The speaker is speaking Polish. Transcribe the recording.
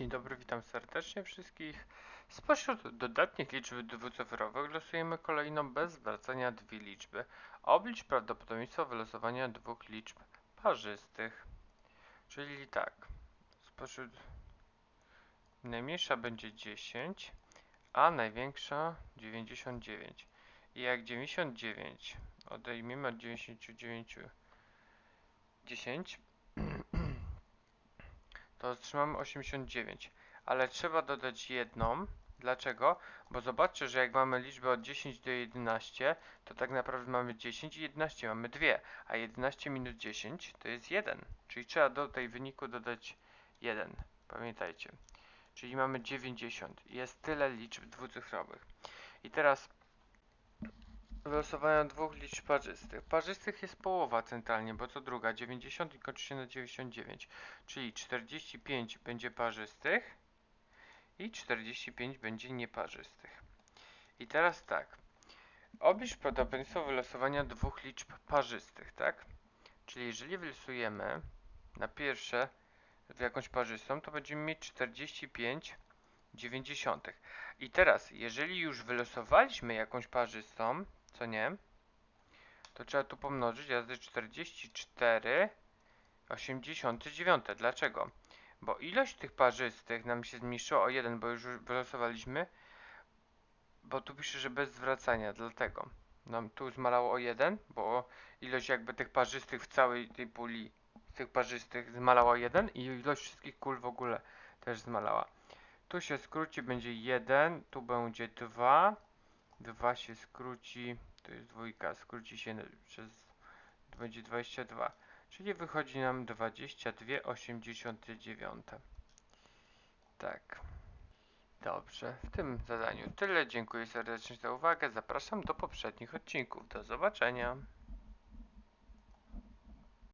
Dzień dobry, witam serdecznie wszystkich. Spośród dodatnich liczb dwucyfrowych losujemy kolejno bez zwracania dwie liczby. Oblicz prawdopodobieństwo wylosowania dwóch liczb parzystych. Czyli tak, spośród najmniejsza będzie 10, a największa 99. I jak 99 odejmiemy od 99 10, to otrzymamy 89. Ale trzeba dodać jedną. Dlaczego? Bo zobaczcie, że jak mamy liczbę od 10 do 11, to tak naprawdę mamy 10 i 11 mamy 2, a 11 minus 10 to jest 1. Czyli trzeba do tej wyniku dodać 1. Pamiętajcie. Czyli mamy 90. Jest tyle liczb dwucyfrowych. I teraz wylosowania dwóch liczb parzystych. Parzystych jest połowa centralnie, bo co druga 90 i kończy się na 99. Czyli 45 będzie parzystych i 45 będzie nieparzystych. I teraz tak. Oblicz prawdopodobieństwo wylosowania dwóch liczb parzystych, tak? Czyli jeżeli wylosujemy na pierwsze jakąś parzystą, to będziemy mieć 45 dziewięćdziesiątych. I teraz, jeżeli już wylosowaliśmy jakąś parzystą, co nie, to trzeba tu pomnożyć razy 44 89. Dlaczego? Bo ilość tych parzystych nam się zmniejszyła o 1, bo już wylosowaliśmy, bo tu pisze, że bez zwracania, dlatego nam tu zmalało o 1, bo ilość jakby tych parzystych w całej tej puli tych parzystych zmalała o 1 i ilość wszystkich kul w ogóle też zmalała. Tu się skróci, będzie 1, tu będzie 2, 2 się skróci, to jest dwójka, skróci się przez, będzie 22. Czyli wychodzi nam 22,89. Tak. Dobrze, w tym zadaniu tyle. Dziękuję serdecznie za uwagę. Zapraszam do poprzednich odcinków. Do zobaczenia.